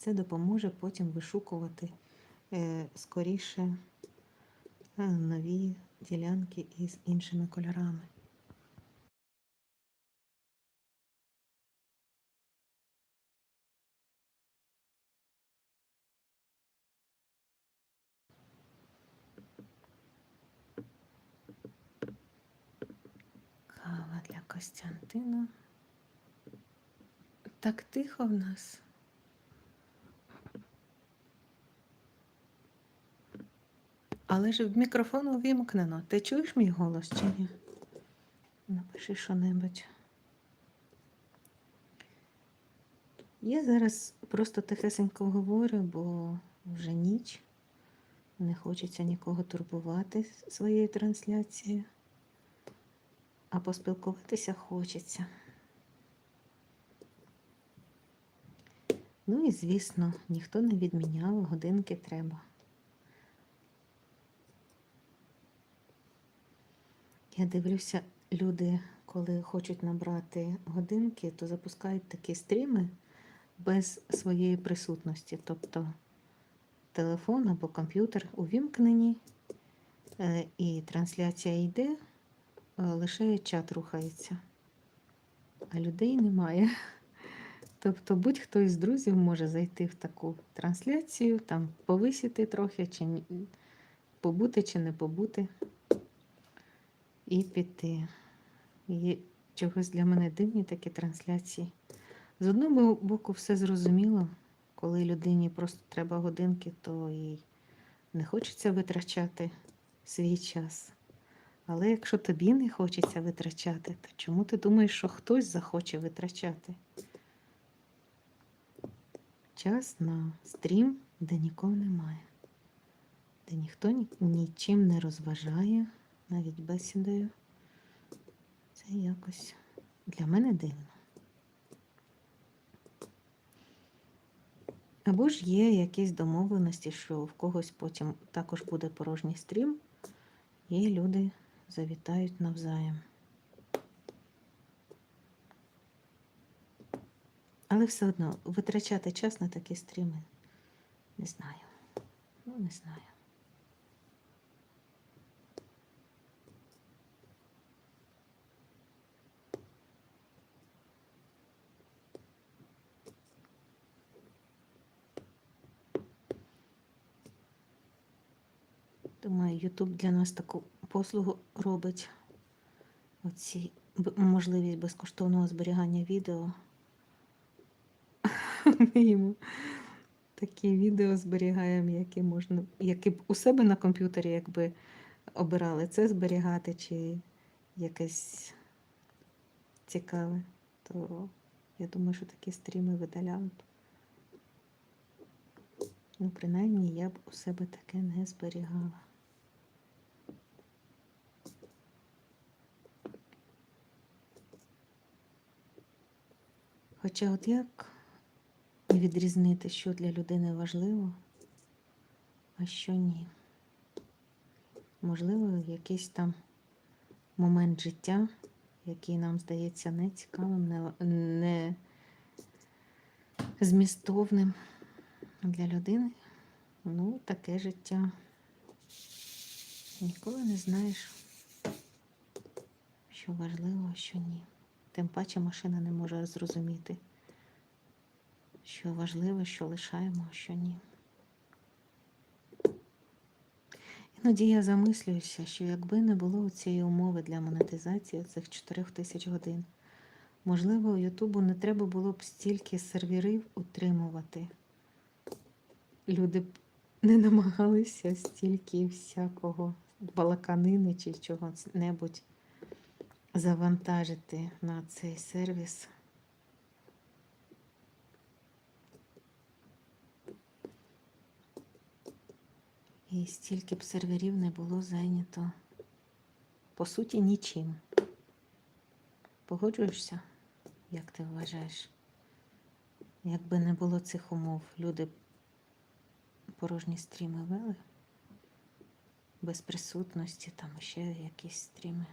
Це допоможе потім вишукувати е, скоріше е, нові ділянки із іншими кольорами. Кава для Костянтина. Так тихо в нас. Але ж в мікрофон увімкнено. Ти чуєш мій голос чи ні? Напиши що-небудь. Я зараз просто тихесенько говорю, бо вже ніч. Не хочеться нікого турбувати своєю трансляцією, а поспілкуватися хочеться. Ну і звісно, ніхто не відміняв, годинки треба. Я дивлюся, люди, коли хочуть набрати годинки, то запускають такі стріми без своєї присутності. Тобто телефон або комп'ютер увімкнені, е, і трансляція йде, е, лише чат рухається, а людей немає. Тобто будь-хто із друзів може зайти в таку трансляцію, там повисіти трохи, чи побути чи не побути, і піти. І чогось для мене дивні такі трансляції. З одного боку, все зрозуміло, коли людині просто треба годинки, то і не хочеться витрачати свій час. Але якщо тобі не хочеться витрачати, то чому ти думаєш, що хтось захоче витрачати? час на стрім, де нікого немає, де ніхто нічим не розважає, навіть бесідою. Це якось для мене дивно. Або ж є якісь домовленості, що в когось потім також буде порожній стрім, і люди завітають навзаєм. Але все одно витрачати час на такі стріми не знаю. Ну, не знаю. Думаю, Ютуб для нас таку послугу робить. Оці можливість безкоштовного зберігання відео. Ми йому такі відео зберігаємо, які можна, які б у себе на комп'ютері, якби обирали це зберігати, чи якесь цікаве, то я думаю, що такі стріми видаляли. Ну, принаймні, я б у себе таке не зберігала. Хоча от як відрізнити, що для людини важливо, а що ні. Можливо, якийсь там момент життя, який нам здається нецікавим, не, не змістовним для людини. Ну, таке життя. Ніколи не знаєш, що важливо, а що ні. Тим паче машина не може зрозуміти, що важливо, що лишаємо, а що ні. Іноді я замислююся, що якби не було цієї умови для монетизації цих 4 тисяч годин, можливо, Ютубу не треба було б стільки серверів утримувати. Люди б не намагалися стільки всякого балаканини чи чого-небудь завантажити на цей сервіс. І стільки б серверів не було зайнято, по суті, нічим. Погоджуєшся, як ти вважаєш? Якби не було цих умов, люди порожні стріми вели без присутності, там ще якісь стріми.